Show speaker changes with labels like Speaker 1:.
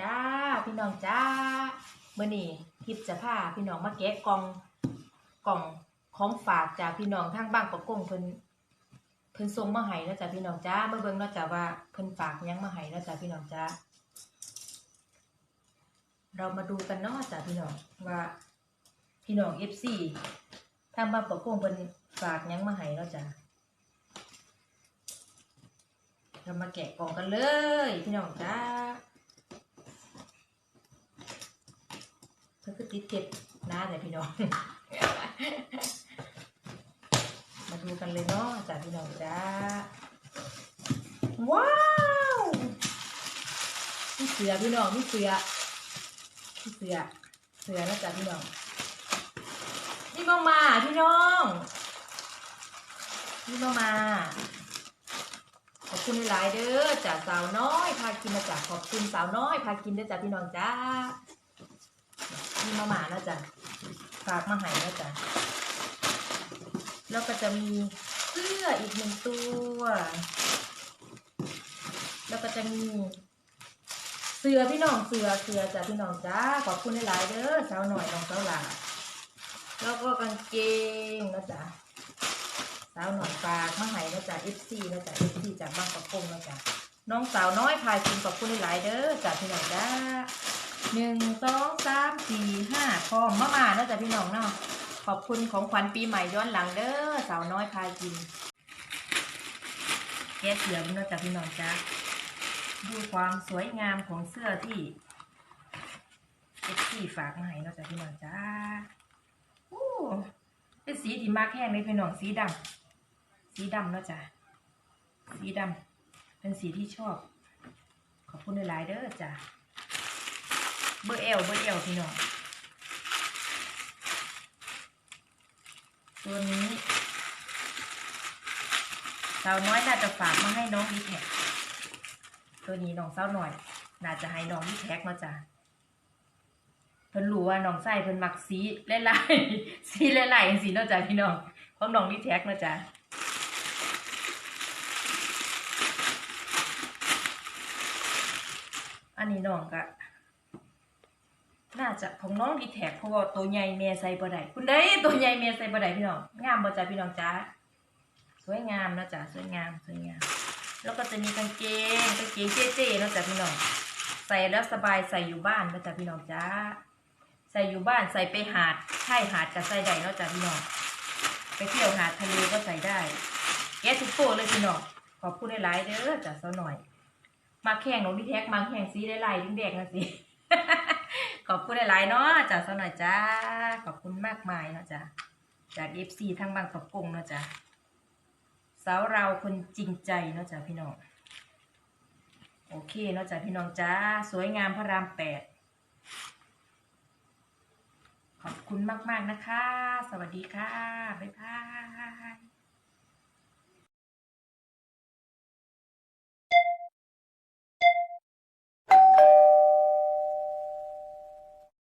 Speaker 1: จ้าพี่น้องจ้าเมื่อนี้ทิพย์จะพาพี่น้องมาแกะกล่องกล่องของฝากจากพี่น้องทางบ้านประกงเพิ่นเพิ่นส่งมาให้แล้วจ้ะพี่น้องจ้าเมื่อเบิ่งเนาะจ้ะว่าเพิ่นฝากยังมาให้แล้วจ้ะพี่น้องจ้าเรามาดูกันเนาะจ้ะพี่น้องว่าพี่น้อง FC ทางบ้านประกงเพิ่นฝากยังมาให้แล้วจ้ะเรามาแกะกล่องกันเลย พี่น้องจ้า ก็คือติดเก็บนะแต่พี่น้อง มาดูกันเลยเนาะจ้าพี่น้องจ้าว้าวมีเสือพี่น้องมีเสือมีเสือเสือนะจ้าพี่น้องนี่มามาพี่น้องนี่มามาขอบคุณหลายเด้อจ้าสาวน้อยพากินนะจ้าขอบคุณสาวน้อยพากินเด้อจ้าพี่น้องจ้า มีมาหมานะจ๊ะฝากมาให้นะจ๊ะแล้วก็จะมีเสื้ออีกหนึ่งตัว แล้วก็จะมี เสือพี่น้องเสือเสือจ้ะพี่น้องจ้าขอบคุณหลายๆเด้อสาวหน่อยน้องสาวหลาแล้วก็กางเกงนะจ๊ะสาวหน่อยฝากมาให้นะจ๊ะ FC นะจ๊ะ FC จากบ้างประกงนะจ๊ะน้องสาวน้อยพายกินขอบคุณหลายๆเด้อจ้ะพี่น้องจ้า หนึ่งสองสามสี่ห้าพร้อมมามาแล้วจ้ะพี่น้องเนาะขอบคุณของขวัญปีใหม่ย้อนหลังเด้อสาวน้อยพากิน แกะเสือพี่น้องจ้ะพี่น้องจ้าดูความสวยงามของเสื้อที่เอ็กซี่ฝากมาให้เนาะจ้ะพี่น้องจ้าโอ้เป็นสีที่มากแห้งเลยพี่น้องสีดำสีดำเนาะจ้ะสีดำเป็นสีที่ชอบ ขอบคุณหลายๆเด้อจ้ะ บอร์เอลเบอร์เอลพี่น้องตัวนี้สาวน้อยน่าจะฝากมาให้น้องดีแท็กตัวนี้น้องสาวหน่อย น่าจะให้น้องดีแท็กมาจ้ะเพิ่นรู้ว่าน้องไส้เพิ่นมักสีหลายสีหลายสีเนาะจ้ะพี่น้องของน้องดีแท็กเนาะจ้ะอันนี้น้องก็ น่าจะของน้องดีแท็กเพราะว่าตัวใหญ่เมียใส่บ่ได้คุณได้ตัวใหญ่เมียใส่บ่ได้พี่น้องงามบ่จ้าพี่น้องจ้าสวยงามนะจ้าสวยงามสวยงาม แล้วก็จะมีกางเกงกางเกงเจ๊ๆนะจ้าพี่น้องใส่แล้วสบายใส่อยู่บ้านนะจ้าพี่น้องจ้าใส่อยู่บ้านใส่ไปหาดใช่หาดจะใส่ได้นาะจ้าพี่น้องไปเที่ยวหาดทะเลก็ใส่ได้แกะทุกตัวเลยพี่น้องขอบคุณหลายๆเด้อจ้าซะหน่อยมาแข่งน้องดีแท็กมาแข่งสีหลายๆแดงนะสิ ขอบคุณหลายๆเนาะจ้าสหน่อยจ้า ขอบคุณมากมายเนาะจ้าจากเอฟซีทั้งบางประกงเนาะจ้าสาวเราคนจริงใจเนาะจ้าพี่น้อง โอเคเนาะจ้าพี่น้องจ้า สวยงามพระรามแปด ขอบคุณมาก ๆ นะคะ สวัสดีค่ะ บ๊ายบาย